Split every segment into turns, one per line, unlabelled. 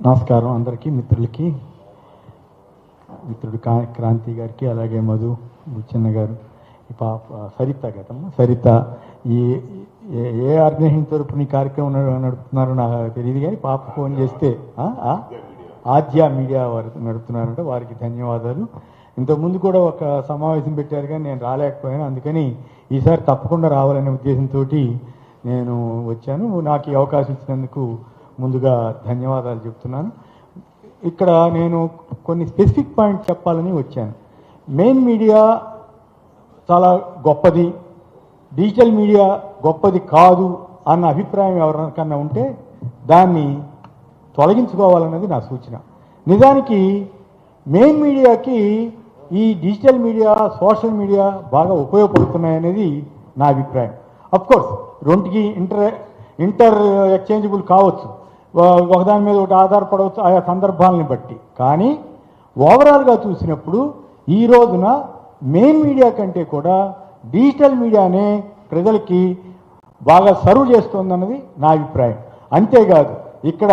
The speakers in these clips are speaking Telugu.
నమస్కారం అందరికీ మిత్రులకి మిత్రుడు కా క్రాంతి గారికి అలాగే మధు బుచ్చన్న గారు ఈ పాప సరిత కదమ్మా సరిత ఈ ఏ- ఏ ఆర్గనైజేషన్ తరపున ఈ కార్యక్రమం నడుపుతున్నారో నాకు తెలియదు కానీ పాప ఫోన్ చేస్తే ఆద్య మీడియా వారు నడుపుతున్నారంటే వారికి ధన్యవాదాలు. ఇంతకుముందు కూడా ఒక సమావేశం పెట్టారు కానీ నేను రాలేకపోయాను. అందుకని ఈసారి తప్పకుండా రావాలనే ఉద్దేశంతో నేను వచ్చాను. నాకు ఈ అవకాశం ఇచ్చినందుకు ముందుగా ధన్యవాదాలు చెప్తున్నాను. ఇక్కడ నేను కొన్ని స్పెసిఫిక్ పాయింట్ చెప్పాలని వచ్చాను. మెయిన్ మీడియా చాలా గొప్పది. డిజిటల్ మీడియా గొప్పది కాదు అన్న అభిప్రాయం ఎవరికన్నా ఉంటే దాన్ని తొలగించుకోవాలన్నది నా సూచన. నిజానికి మెయిన్ మీడియాకి ఈ డిజిటల్ మీడియా సోషల్ మీడియా బాగా ఉపయోగపడుతున్నాయనేది నా అభిప్రాయం. అఫ్కోర్స్ రెండుకి ఇంటర్ ఇంటర్ ఎక్స్చేంజబుల్ కావచ్చు. ఒకదాని మీద ఒకటి ఆధారపడవచ్చు ఆయా సందర్భాలను బట్టి. కానీ ఓవరాల్గా చూసినప్పుడు ఈ రోజున మెయిన్ మీడియా కంటే కూడా డిజిటల్ మీడియానే ప్రజలకి బాగా సర్వ్ చేస్తోందన్నది నా అభిప్రాయం. అంతేకాదు ఇక్కడ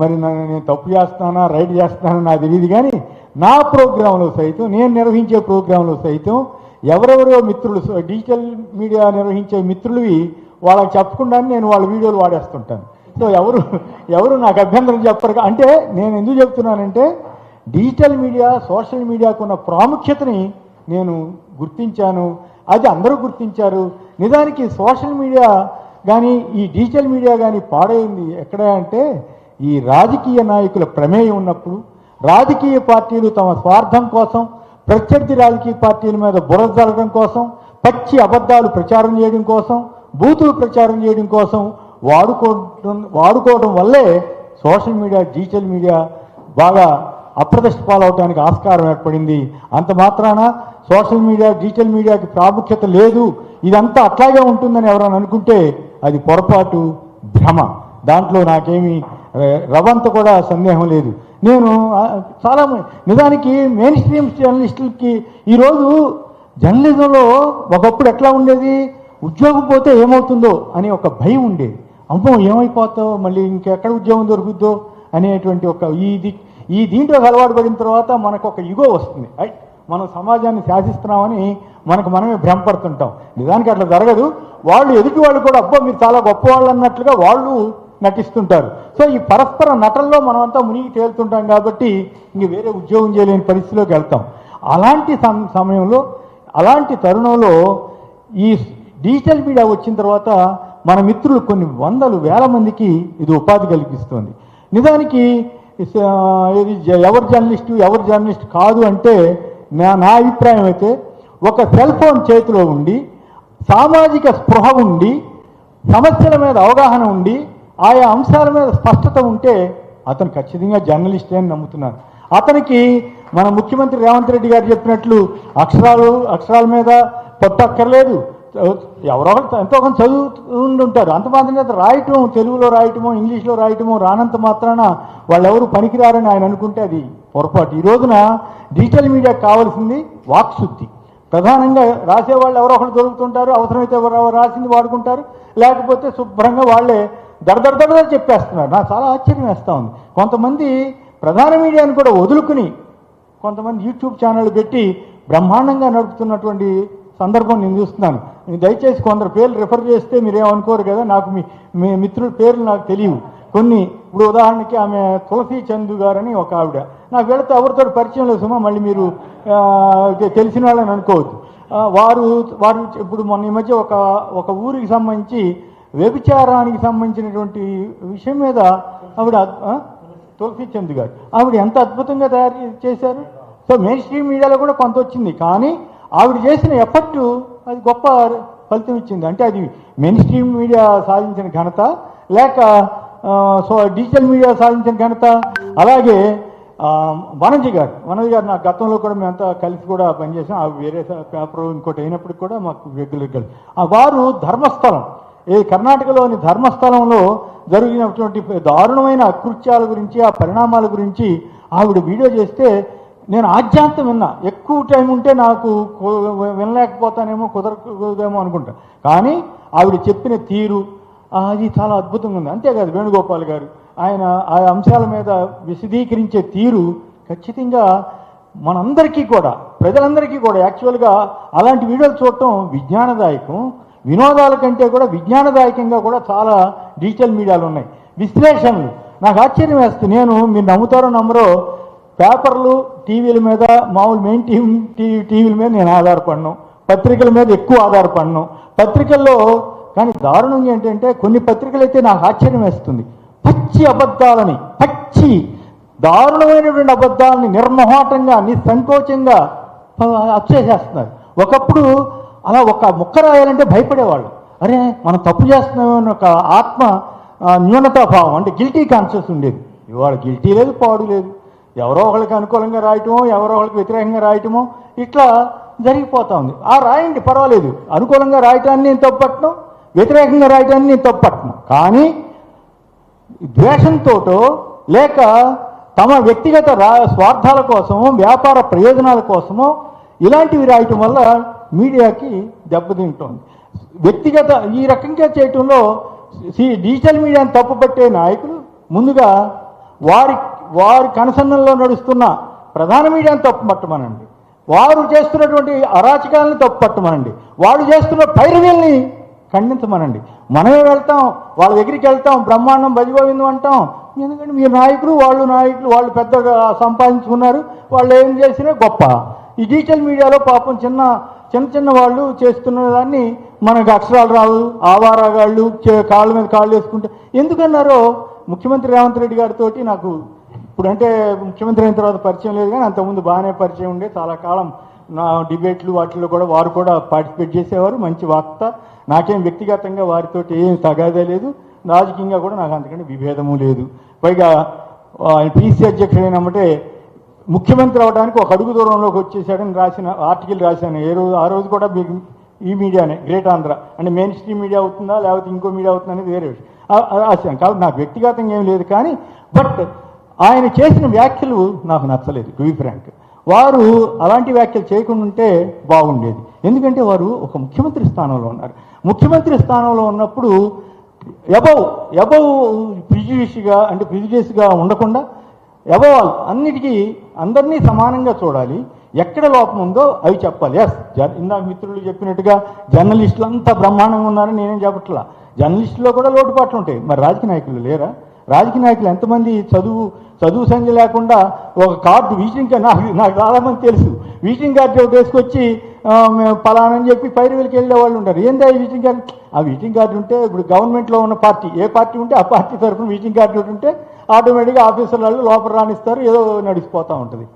మరి నన్ను నేను తప్పు చేస్తానా రైట్ చేస్తానా నాకు తెలియదు కానీ నా ప్రోగ్రాంలో సైతం నేను నిర్వహించే ప్రోగ్రాంలో సైతం ఎవరెవరో మిత్రులు సో డిజిటల్ మీడియా నిర్వహించే మిత్రులవి వాళ్ళకి చెప్పకుండానే నేను వాళ్ళ వీడియోలు వాడేస్తుంటాను. సో ఎవరు ఎవరు నాకు అభ్యంతరం చెప్పరు. అంటే నేను ఎందుకు చెప్తున్నానంటే డిజిటల్ మీడియా సోషల్ మీడియాకు ఉన్న ప్రాముఖ్యతని నేను గుర్తించాను. అది అందరూ గుర్తించారు. నిజానికి సోషల్ మీడియా కానీ ఈ డిజిటల్ మీడియా కానీ పాడైంది ఎక్కడ అంటే ఈ రాజకీయ నాయకుల ప్రమేయం ఉన్నప్పుడు రాజకీయ పార్టీలు తమ స్వార్థం కోసం ప్రత్యర్థి రాజకీయ పార్టీల మీద బురద జరగడం కోసం పచ్చి అబద్ధాలు ప్రచారం చేయడం కోసం బూతులు ప్రచారం చేయడం కోసం వాడుకోవడం వాడుకోవడం వల్లే సోషల్ మీడియా డిజిటల్ మీడియా బాగా అప్రతిష్ట పాలవటానికి ఆస్కారం ఏర్పడింది. అంత మాత్రాన సోషల్ మీడియా డిజిటల్ మీడియాకి ప్రాముఖ్యత లేదు. ఇదంతా అట్లాగే ఉంటుందని ఎవరైనా అనుకుంటే అది పొరపాటు భ్రమ. దాంట్లో నాకేమీ రవంత కూడా సందేహం లేదు. నేను చాలా నిజానికి మెయిన్ స్ట్రీమ్ జర్నలిస్టులకి ఈరోజు జర్నలిజంలో ఒకప్పుడు ఎట్లా ఉండేది? ఉద్యోగం పోతే ఏమవుతుందో అని ఒక భయం ఉండేది. అమ్మో ఏమైపోతావు? మళ్ళీ ఇంకెక్కడ ఉద్యోగం దొరుకుద్దో అనేటువంటి ఒక ఈ ఈ దీంట్లో అలవాటు పడిన తర్వాత మనకు ఒక యుగో వస్తుంది. రైట్? మనం సమాజాన్ని శాసిస్తున్నామని మనకు మనమే భ్రమపడుతుంటాం. నిజానికి అట్లా జరగదు. వాళ్ళు ఎదుటి వాళ్ళు కూడా అబ్బో మీరు చాలా గొప్పవాళ్ళు అన్నట్లుగా వాళ్ళు నటిస్తుంటారు. సో ఈ పరస్పర నటనలో మనమంతా మునిగి తేలుతుంటాం కాబట్టి ఇంక వేరే ఉద్యోగం చేయలేని పరిస్థితిలోకి వెళ్తాం. అలాంటి సమయంలో అలాంటి తరుణంలో ఈ డిజిటల్ మీడియా వచ్చిన తర్వాత మన మిత్రులు కొన్ని వందలు వేల మందికి ఇది ఉపాధి కల్పిస్తుంది నిజానికి ఇది ఎవరు జర్నలిస్టు ఎవరు జర్నలిస్ట్ కాదు అంటే నా నా అభిప్రాయం అయితే ఒక సెల్ ఫోన్ చేతిలో ఉండి సామాజిక స్పృహ ఉండి సమస్యల మీద అవగాహన ఉండి ఆయా అంశాల మీద స్పష్టత ఉంటే అతను ఖచ్చితంగా జర్నలిస్టే అని నమ్ముతున్నాను. అతనికి మన ముఖ్యమంత్రి రేవంత్ రెడ్డి గారు చెప్పినట్లు అక్షరాలు అక్షరాల మీద పట్టక్కర్లేదు. ఎవరో ఎంతో కొంత చదువుతుండి ఉంటారు అంత మాత్రమే రాయటం తెలుగులో రాయటమో ఇంగ్లీష్లో రాయటమో రానంత మాత్రాన వాళ్ళెవరు పనికిరారని ఆయన అనుకుంటే అది పొరపాటు. ఈ రోజున డిజిటల్ మీడియా కావాల్సింది వాక్శుద్ధి ప్రధానంగా రాసేవాళ్ళు ఎవరో ఒకరు దొరుకుతుంటారు అవసరమైతే ఎవరో రాసింది వాడుకుంటారు లేకపోతే శుభ్రంగా వాళ్ళే దడదడదడ చెప్పేస్తున్నారు. నాకు చాలా ఆశ్చర్యం వేస్తూ ఉంది. కొంతమంది ప్రధాన మీడియాను కూడా వదులుకుని కొంతమంది యూట్యూబ్ ఛానల్ పెట్టి బ్రహ్మాండంగా నడుపుతున్నటువంటి సందర్భం నేను చూస్తున్నాను. నేను దయచేసి కొందరు పేర్లు రిఫర్ చేస్తే మీరేమనుకోరు కదా నాకు మీ మీ మిత్రుల పేర్లు నాకు తెలియవు. కొన్ని ఇప్పుడు ఉదాహరణకి ఆమె తులసి చందు గారని ఒక ఆవిడ. నాకు వెళితే ఎవరితో పరిచయం లేదు సుమా మళ్ళీ మీరు తెలిసిన వాళ్ళని అనుకోవద్దు. వారు వారు ఇప్పుడు మొన్న ఈ మధ్య ఒక ఒక ఊరికి సంబంధించి వ్యభిచారానికి సంబంధించినటువంటి విషయం మీద ఆవిడ ఆ, తులసి చంద్ గారు. ఆవిడ ఎంత అద్భుతంగా తయారు చేశారు? సో మెయిన్ స్ట్రీమ్ మీడియాలో కూడా కొంత వచ్చింది. కానీ ఆవిడ చేసిన ఎఫర్ట్ అది గొప్ప ఫలితం ఇచ్చింది. అంటే అది మెయిన్ స్ట్రీమ్ మీడియా సాధించిన ఘనత లేక సో డిజిటల్ మీడియా సాధించిన ఘనత అలాగే వనజీ గారు. వనజ గారు నా గతంలో కూడా మేమంతా కలిసి కూడా పనిచేసాం. ఆ వేరే పేపర్ ఇంకోటి అయినప్పటికీ కూడా మాకు రెగ్యులర్ ఆ వారు ధర్మస్థలం. ఏ కర్ణాటకలోని ధర్మస్థలంలో జరిగినటువంటి దారుణమైన అకృత్యాల గురించి ఆ పరిణామాల గురించి ఆవిడ వీడియో చేస్తే నేను ఆద్యాంతం విన్నా. ఎక్కువ టైం ఉంటే నాకు వినలేకపోతానేమో కుదరదేమో అనుకుంటా. కానీ ఆవిడ చెప్పిన తీరు అది చాలా అద్భుతంగా ఉంది. అంతేకాదు వేణుగోపాల్ గారు ఆయన ఆ అంశాల మీద విశదీకరించే తీరు ఖచ్చితంగా మనందరికీ కూడా ప్రజలందరికీ కూడా యాక్చువల్గా అలాంటి వీడియోలు చూడటం విజ్ఞానదాయకం. వినోదాల కంటే కూడా విజ్ఞానదాయకంగా కూడా చాలా డిజిటల్ మీడియాలు ఉన్నాయి. విశ్లేషణలు. నాకు ఆశ్చర్యం వేస్తుంది. నేను మీరు నమ్ముతారో నమ్మరో పేపర్లు టీవీల మీద మామూలు మెయిన్ టీవీ టీవీ టీవీల మీద నేను ఆధారపడను. పత్రికల మీద ఎక్కువ ఆధారపడను. పత్రికల్లో కానీ దారుణం ఏంటంటే కొన్ని పత్రికలు అయితే నాకు ఆశ్చర్యం వేస్తుంది. పచ్చి అబద్ధాలని పచ్చి దారుణమైనటువంటి అబద్ధాలని నిర్మోహాటంగా నిస్సంకోచంగా అచ్చేసేస్తున్నారు ఒకప్పుడు అలా ఒక ముక్క రాయాలంటే భయపడేవాళ్ళు. అరే మనం తప్పు చేస్తున్నామని ఒక ఆత్మ న్యూనతాభావం అంటే గిల్టీ కాన్షియస్ ఉండేది. ఇవాళ గిల్టీ లేదు పాడు లేదు. ఎవరో ఒకరికి అనుకూలంగా రాయటమో ఎవరో ఒకరికి వ్యతిరేకంగా రాయటమో ఇట్లా జరిగిపోతా ఉంది. ఆ రాయండి పర్వాలేదు. అనుకూలంగా రాయటాన్ని నేను తప్పట్టను వ్యతిరేకంగా రాయటాన్ని నేను తప్పట్టను కానీ ద్వేషంతో లేక తమ వ్యక్తిగత రా స్వార్థాల కోసమో వ్యాపార ప్రయోజనాల కోసమో ఇలాంటివి రాయటం వల్ల మీడియాకి దెబ్బతింటోంది. వ్యక్తిగత ఈ రకంగా చేయటంలో డిజిటల్ మీడియాను తప్పుపట్టే నాయకులు ముందుగా వారి వారి కనసన్నంలో నడుస్తున్న ప్రధాన మీడియాను తప్పుపట్టమనండి. వారు చేస్తున్నటువంటి అరాచకాలను తప్పుపట్టమనండి. వాళ్ళు చేస్తున్న పైరవీల్ని ఖండించమనండి. మనమే వెళ్తాం వాళ్ళ దగ్గరికి వెళ్తాం బ్రహ్మాండం భజగోవిందం అంటాం. ఎందుకంటే మీరు నాయకులు వాళ్ళు నాయకులు వాళ్ళు పెద్దగా సంపాదించుకున్నారు వాళ్ళు ఏం చేసినా గొప్ప. ఈ డిజిటల్ మీడియాలో పాపం చిన్న చిన్న చిన్న వాళ్ళు చేస్తున్న దాన్ని మనకు అక్షరాలు రావు ఆవారాగాళ్ళు కాళ్ళ మీద కాళ్ళు వేసుకుంటే ఎందుకన్నారో ముఖ్యమంత్రి రేవంత్ రెడ్డి గారితో నాకు ఇప్పుడంటే ముఖ్యమంత్రి అయిన తర్వాత పరిచయం లేదు కానీ అంతకుముందు బాగానే పరిచయం ఉండే. చాలా కాలం నా డిబేట్లు వాటిల్లో కూడా వారు కూడా పార్టిసిపేట్ చేసేవారు. మంచి వార్త. నాకేం వ్యక్తిగతంగా వారితో ఏం తగాదే లేదు. రాజకీయంగా కూడా నాకు అంతకంటే విభేదము లేదు. పైగా ఆయన పీసీ అధ్యక్షుడు ముఖ్యమంత్రి అవడానికి ఒక అడుగు దూరంలోకి వచ్చేసాడని రాసిన ఆర్టికల్ రాశాను. ఏ రోజు ఆ రోజు కూడా మీకు ఈ మీడియానే గ్రేట్ ఆంధ్ర. అంటే మెయిన్ స్ట్రీమ్ మీడియా అవుతుందా లేకపోతే ఇంకో మీడియా అవుతుందా అనేది వేరే విషయం. రాశాను. కాబట్టి నాకు వ్యక్తిగతంగా ఏం లేదు కానీ బట్ ఆయన చేసిన వ్యాఖ్యలు నాకు నచ్చలేదు టు ఫ్రాంక్ వారు అలాంటి వ్యాఖ్యలు చేయకుండా ఉంటే బాగుండేది. ఎందుకంటే వారు ఒక ముఖ్యమంత్రి స్థానంలో ఉన్నారు. ముఖ్యమంత్రి స్థానంలో ఉన్నప్పుడు ఎబవ్ ఎబవ్ ప్రిజుడిషిగా అంటే ప్రిజుడియస్గా ఉండకుండా ఎబవ్ అన్నిటికీ అందరినీ సమానంగా చూడాలి. ఎక్కడ లోపం ఉందో అవి చెప్పాలి. ఎస్ ఇందాక మిత్రులు చెప్పినట్టుగా జర్నలిస్టులు అంతా బ్రహ్మాండంగా ఉన్నారని నేనేం చెప్పట్లా? జర్నలిస్టులో కూడా లోటుపాట్లు ఉంటాయి. మరి రాజకీయ నాయకులు లేరా? రాజకీయ నాయకులు ఎంతమంది చదువు చదువు సంఖ్య లేకుండా ఒక కార్డు విజిటింగ్ కార్డు నాకు నాకు చాలామంది తెలుసు. విజిటింగ్ కార్డు ఒకటి వేసుకొచ్చి పలానని చెప్పి పైరువులకి వెళ్ళే వాళ్ళు ఉంటారు. ఏందా ఈ విజిటింగ్ కార్డు? ఆ విజిటింగ్ కార్డు ఉంటే ఇప్పుడు గవర్నమెంట్లో ఉన్న పార్టీ ఏ పార్టీ ఉంటే ఆ పార్టీ తరఫున విజిటింగ్ కార్డు ఉంటే ఆటోమేటిక్గా ఆఫీసర్లు వాళ్ళు లోపల రాణిస్తారు ఏదో నడిచిపోతూ ఉంటుంది.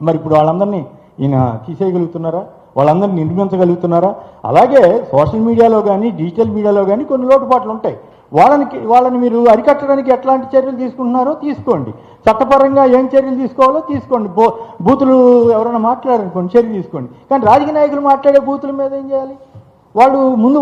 మరి ఇప్పుడు వాళ్ళందరినీ ఈయన తీసేయగలుగుతున్నారా? వాళ్ళందరినీ నిర్మించగలుగుతున్నారా? అలాగే సోషల్ మీడియాలో కానీ డిజిటల్ మీడియాలో కానీ కొన్ని లోటుపాట్లు ఉంటాయి. వాళ్ళని వాళ్ళని మీరు అరికట్టడానికి ఎట్లాంటి చర్యలు తీసుకుంటున్నారో తీసుకోండి. చట్టపరంగా ఏం చర్యలు తీసుకోవాలో తీసుకోండి. బో బూతులు ఎవరైనా మాట్లాడారనుకోండి చర్య తీసుకోండి. కానీ రాజకీయ నాయకులు మాట్లాడే బూతుల మీద ఏం చేయాలి? వాళ్ళు ముందు